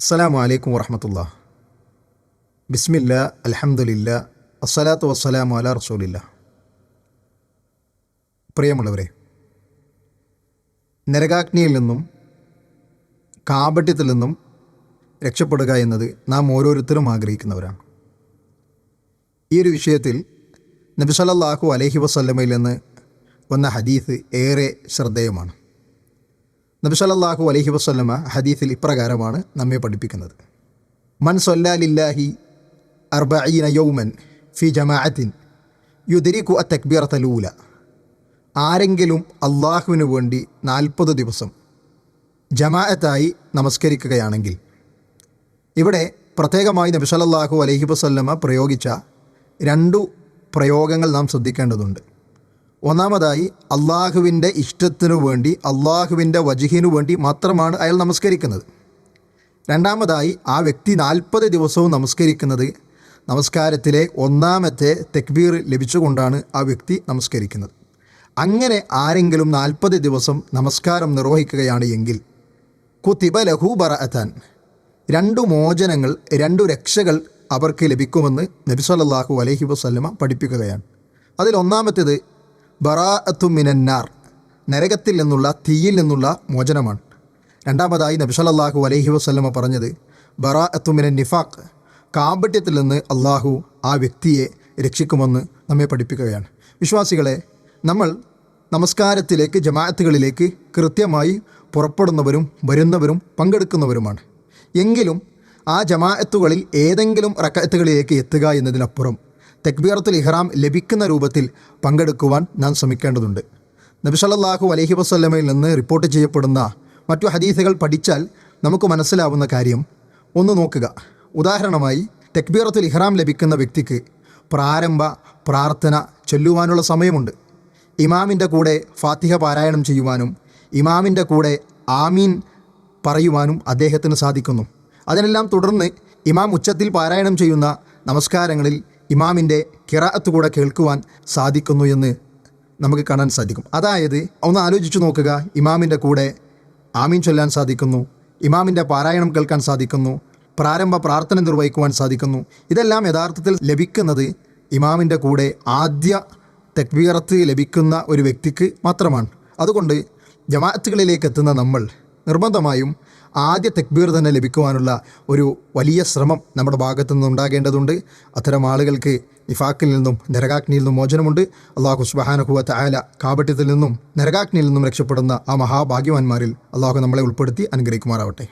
അസ്സലാമു അലൈക്കും വറഹമത്തുള്ള. ബിസ്മില്ല അലഹമുല്ല അസ്സലാത്തു വസ്സലാമു അല റസൂലില്ല. പ്രിയമുള്ളവരെ നരകാഗ്നിയിൽ നിന്നും കാപട്യത്തിൽ നിന്നും രക്ഷപ്പെടുക എന്നത് നാം ഓരോരുത്തരും ആഗ്രഹിക്കുന്നവരാണ്. ഈ ഒരു വിഷയത്തിൽ നബി അലഹി അലൈഹി വസല്ലമയിൽ നിന്ന് വന്ന ഹദീസ് ഏറെ ശ്രദ്ധേയമാണ്. നബി അലഹി അലൈഹി ഹദീഫിൽ ഇപ്രകാരമാണ് നമ്മെ പഠിപ്പിക്കുന്നത്. മൻ സൊല്ലാലില്ലാഹി അർബഈന യൗമൻ ഫി ജമാഅത്തിൻ യുദരിക്കു അ തലൂല ആരെങ്കിലും അള്ളാഹുവിന് വേണ്ടി നാൽപ്പത് ദിവസം ജമാഅത്തായി നമസ്കരിക്കുകയാണെങ്കിൽ ഇവിടെ പ്രത്യേകമായി നബി അലഹി അലൈഹി വസല്ലമ പ്രയോഗിച്ച രണ്ടു പ്രയോഗങ്ങൾ നാം ശ്രദ്ധിക്കേണ്ടതുണ്ട്. ഒന്നാമതായി അള്ളാഹുവിന്റെ ഇഷ്ടത്തിനു വേണ്ടി അള്ളാഹുവിന്റെ വജുഹിനു വേണ്ടി മാത്രമാണ് അയാൾ നമസ്കരിക്കുന്നത്. രണ്ടാമതായി ആ വ്യക്തി നാൽപ്പത് ദിവസവും നമസ്കരിക്കുന്നത് നമസ്കാരത്തിലെ ഒന്നാമത്തെ തെക്ബീർ ലഭിച്ചുകൊണ്ടാണ് ആ വ്യക്തി നമസ്കരിക്കുന്നത്. അങ്ങനെ ആരെങ്കിലും നാൽപ്പത് ദിവസം നമസ്കാരം നിർവഹിക്കുകയാണ് എങ്കിൽ കുത്തിബ ലഹു ബറഅത്താൻ രണ്ടു മോചനങ്ങൾ രണ്ടു രക്ഷകൾ അവർക്ക് ലഭിക്കുമെന്ന് നബിസ്വല്ലാഹു അലഹി വസല്ലമ പഠിപ്പിക്കുകയാണ്. അതിൽ ഒന്നാമത്തേത് ബറാഅത്തു മിനന്നാർ നരകത്തിൽ നിന്നുള്ള തീയിൽ നിന്നുള്ള മോചനമാണ്. രണ്ടാമതായി നബി സല്ലല്ലാഹു അലൈഹി വസ്ലമ പറഞ്ഞത് ബറാഅത്തു മിനൻ നിഫാഖ്. കാമ്പട്യത്തിൽ നിന്ന് അള്ളാഹു ആ വ്യക്തിയെ രക്ഷിക്കുമെന്ന് നമ്മെ പഠിപ്പിക്കുകയാണ്. വിശ്വാസികളെ നമ്മൾ നമസ്കാരത്തിലേക്ക് ജമാഅത്തുകളിലേക്ക് കൃത്യമായി പുറപ്പെടുന്നവരും വരുന്നവരും പങ്കെടുക്കുന്നവരുമാണ്. എങ്കിലും ആ ജമാഅത്തുകളിൽ ഏതെങ്കിലും റക്കത്തുകളിലേക്ക് എത്തുക എന്നതിനപ്പുറം തെക്ബീറത്തുൽ ഇഹ്റാം ലഭിക്കുന്ന രൂപത്തിൽ പങ്കെടുക്കുവാൻ നാം ശ്രമിക്കേണ്ടതുണ്ട്. നബി സല്ലല്ലാഹു അലൈഹി വസല്ലമയിൽ നിന്ന് റിപ്പോർട്ട് ചെയ്യപ്പെടുന്ന മറ്റു ഹദീസുകൾ പഠിച്ചാൽ നമുക്ക് മനസ്സിലാവുന്ന കാര്യം ഒന്ന് നോക്കുക. ഉദാഹരണമായി തെക്ബീറത്തുൽ ഇഹ്റാം ലഭിക്കുന്ന വ്യക്തിക്ക് പ്രാരംഭ പ്രാർത്ഥന ചൊല്ലുവാനുള്ള സമയമുണ്ട്. ഇമാമിന്റെ കൂടെ ഫാത്തിഹ പാരായണം ചെയ്യുവാനും ഇമാമിന്റെ കൂടെ ആമീൻ പറയുവാനും അദ്ദേഹത്തിന് സാധിക്കുന്നു. അതിനെല്ലാം തുടർന്ന് ഇമാം ഉച്ചത്തിൽ പാരായണം ചെയ്യുന്ന നമസ്കാരങ്ങളിൽ ഇമാമിന്റെ കിറാഅത്ത് കൂടെ കേൾക്കുവാൻ സാധിക്കുന്നു എന്ന് നമുക്ക് കാണാൻ സാധിക്കും. അതായത് ഒന്ന് ആലോചിച്ചു നോക്കുക ഇമാമിന്റെ കൂടെ ആമീൻ ചൊല്ലാൻ സാധിക്കുന്നു ഇമാമിന്റെ പാരായണം കേൾക്കാൻ സാധിക്കുന്നു പ്രാരംഭ പ്രാർത്ഥന നിർവഹിക്കുവാൻ സാധിക്കുന്നു. ഇതെല്ലാം യഥാർത്ഥത്തിൽ ലഭിക്കുന്നത് ഇമാമിന്റെ കൂടെ ആദ്യ തെക്വീറത്ത് ലഭിക്കുന്ന ഒരു വ്യക്തിക്ക് മാത്രമാണ്. അതുകൊണ്ട് ജമാഅത്തുകളിലേക്ക് എത്തുന്ന നമ്മൾ നിർബന്ധമായും ആദ്യ തെക്ബീർ തന്നെ ലഭിക്കുവാനുള്ള ഒരു വലിയ ശ്രമം നമ്മുടെ ഭാഗത്തു നിന്ന് ഉണ്ടാകേണ്ടതുണ്ട്. അത്തരം ആളുകൾക്ക് നിഫാക്കിൽ നിന്നും നരകാഗ്നിയിൽ നിന്നും മോചനമുണ്ട്. അള്ളാഹു സുബഹാനുഹുവത്ത് ആല കാപട്യത്തിൽ നിന്നും നരകാഗ്നിയിൽ നിന്നും രക്ഷപ്പെടുന്ന ആ മഹാഭാഗ്യവാന്മാരിൽ അള്ളാഹു നമ്മളെ ഉൾപ്പെടുത്തി അനുഗ്രഹിക്കുമാറാവട്ടെ.